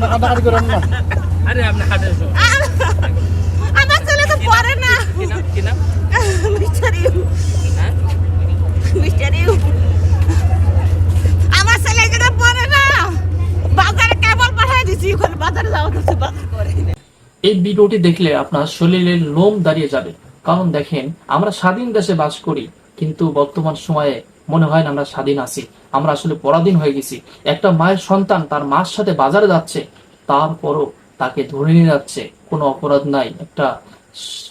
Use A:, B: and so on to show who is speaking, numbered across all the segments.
A: আমরা কাটাকাটি করেন না
B: আরে আপনি হাটে
C: আমার ছেলে তো পড়ে না।
B: কি নাম
C: মিস্টার ইউ।
B: হ্যাঁ?
C: Mister U. আমার ছেলে যেটা পড়ে না। বাজারে কেবল পাঠিয়ে দিছি ওখানে বাজারে যাওয়া তো বাজার করে।
D: এই ভিডিওটি দেখলে আপনার শরীরের লোম দাঁড়িয়ে যাবে। কারণ দেখেন আমরা স্বাধীন দেশে বাস করি কিন্তু বর্তমান সময়ে মনে হয় না আমরা স্বাধীন আছি। আমরা আসলে পরাধীন হয়ে গেছি। একটা মায়ের সন্তান তার মার সাথে বাজারে যাচ্ছে, তারপরও তাকে ধরে নিয়ে যাচ্ছে। কোনো অপরাধ নাই। একটা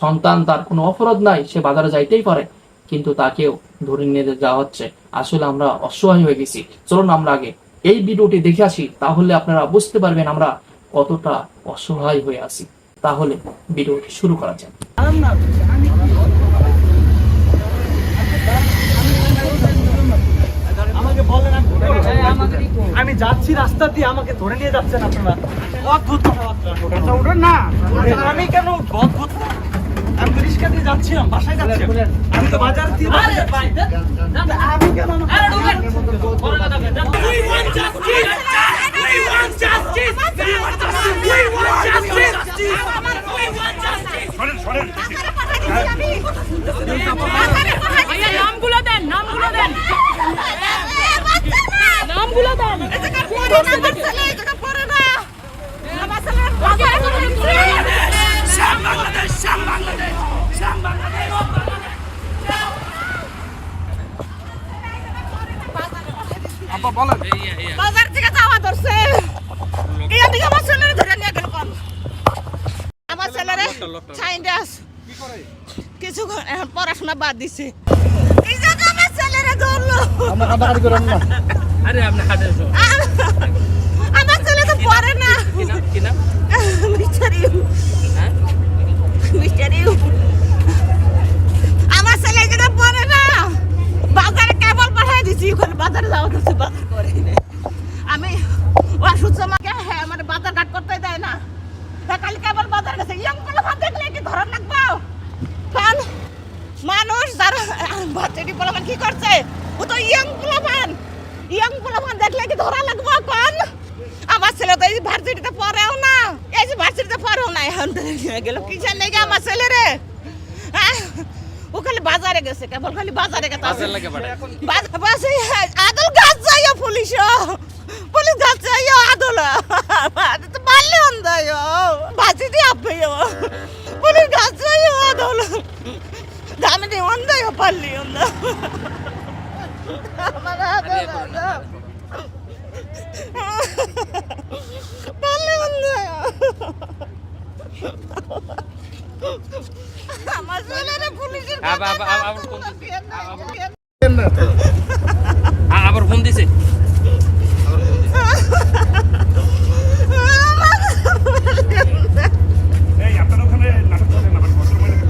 D: সন্তান তার কোনো অপরাধ নাই, সে বাজারে যাইতেই পারে, কিন্তু তাকেও ধরে নিয়ে যাওয়া হচ্ছে। আসলে আমরা অসহায় হয়ে গেছি। চলুন আমরা আগে এই ভিডিওটি দেখে আসি, তাহলে আপনারা বুঝতে পারবেন আমরা কতটা অসহায় হয়ে আছি। তাহলে ভিডিওটি শুরু করা যাক
A: আমাকে বলেন আমি কোথায় যাব? আমি যাচ্ছি রাস্তা দিয়ে আমাকে ধরে নিয়ে যাচ্ছেন আপনারা? অদ্ভুত কথাবার্তা। উঠেন না। আমি কেন অদ্ভুত? আমি তো রিক্সা দিয়ে যাচ্ছিলাম বাসায় যাচ্ছি আমি তো বাজার দিয়ে। আমি কেন
C: নামগুলো দেন নামগুলো দেন। নামগুলো দেন। বাজারে বাজার থেকে যাওয়া ধরছে। এই দিকে আমার ছেলের ধরে নিয়ে গেল আমার ছেলেরে সাইন্ডাস কিছু এখন পড়াশোনা বাদ দিছে। এই জায়গা আমার ছেলেরে ধরলো।
A: আমরা কাটাকাটি করেন না।
B: আরে আপনি হাটে এসো
C: আমার ছেলে তো পড়ে না
B: কি নাম? কি
C: মিস্টার ইউ।
B: হ্যাঁ?
C: Mister U. আমার ছেলে যেটা পড়ে না। বাজারে কেবল পাঠিয়ে দিছি ওখানে বাজারে যাওয়া তো বাজার করে আমি ওষুধ আমাকে হ্যাঁ মানে বাজার ঘাট করতে দেয় না। কাল কেবল বাজার গেছে। ইয়ং ভাত দেখলে কি ধরার লাগবো? কারণ মানুষ যারা বাচ্চাটি পোলাপান কি করছে? ও তো ইয়ং পোলাপান ইয়ং পোলাপান দেখলে কি ধরা লাগবো কোন তো এই ভার্সিটিতে পড়েও না। এই যে ভার্সিটিতে পড়েও না এখন তো গেল। কিসের লেগে আমার ছেলে রে হ্যাঁ? ও খালি বাজারে গেছে কেবল খালি বাজারে গেছে।
B: বাজার
C: আদল গাছ যাইও পুলিশ পুলিশ গাছ যাইও আদল। মারলে অন্দায় বাজি দিয়ে আপে পুলিশ গাছ যাইও আদল। দামে অন্দায় পারলি অন্দা আমার আদল পারলে অন্দায় আমার ছেলেরে পুলিশের
B: আবার-
C: কাছে
B: আবার- আবার
C: দাও,
B: কোন দিকে?
C: বিয়ে নাই,
B: আবার-
C: বিয়ে নাই।
B: আ- আবার ফোন দিছে
E: এই আপনার ওখানে নাটক করেন আবার ভদ্রমহিলাকে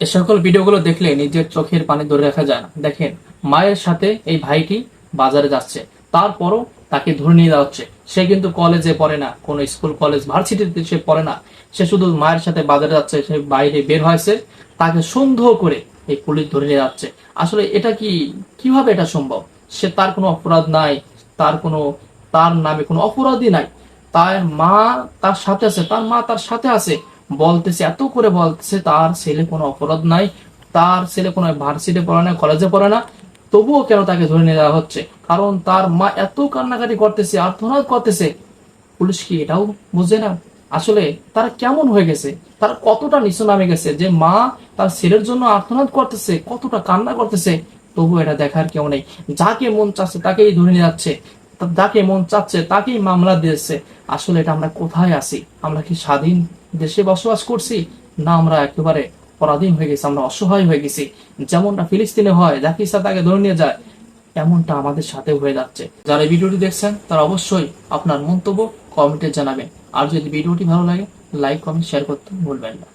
D: এ সকল ভিডিওগুলো দেখলে নিজের চোখের পানি ধরে রাখা যায় না। দেখেন, মায়ের সাথে এই ভাইটি বাজারে যাচ্ছে। তারপরও তাকে ধরে নিয়ে যাওয়া হচ্ছে সে কিন্তু কলেজে পড়ে না, কোন স্কুল কলেজ ভার্সিটিতে সে পড়ে না। সে শুধু মায়ের সাথে বাজারে যাচ্ছে, সে বাইরে বের হয়েছে। তাকে সন্দেহ করে এই পুলিশ ধরে নিয়ে যাচ্ছে। আসলে এটা কি, কীভাবে এটা সম্ভব? সে তার কোনো অপরাধ নাই, তার কোনো, তার নামে কোনো অপরাধী নাই। তার মা তার সাথে আছে, তার মা তার সাথে আছে। বলতেছে, এত করে বলতেছে, তার ছেলে কোনো অপরাধ নাই, তার ছেলে কোনো ভার্সিটি পড়ে না, কলেজে পড়ে না, তবুও কেন তাকে ধরে নিয়ে যাওয়া হচ্ছে? কারণ তার মা এত কান্নাকাটি করতেছে, আর্তনাদ করতেছে। পুলিশ কি এটাও বুঝে না? আসলে তারা কেমন হয়ে গেছে? তারা কতটা নিচু নামে গেছে? যে মা তার ছেলের জন্য আর্তনাদ করতেছে, কতটা কান্না করতেছে তবু এটা দেখার কেউ নেই। যাকে মন চাচ্ছে তাকেই ধরে নিয়ে যাচ্ছে। যাকে মন চাচ্ছে তাকেই মামলা দিয়েছে। আসলে এটা আমরা কোথায় আছি? আমরা কি স্বাধীন দেশে বসবাস করছি? না, আমরা একেবারে পরাধীন হয়ে গেছি, আমরা অসহায় হয়ে গেছি। যেমনটা ফিলিস্তিনে হয়, যাকে ইচ্ছা তাকে ধরে নিয়ে যায়, এমনটা আমাদের সাথে হয়ে যাচ্ছে। যারা ভিডিওটি দেখছেন, তারা অবশ্যই আপনার মন্তব্য কমেন্টে জানাবেন। আর যদি ভিডিওটি ভালো লাগে, লাইক, কমেন্ট, শেয়ার করতে ভুলবেন না।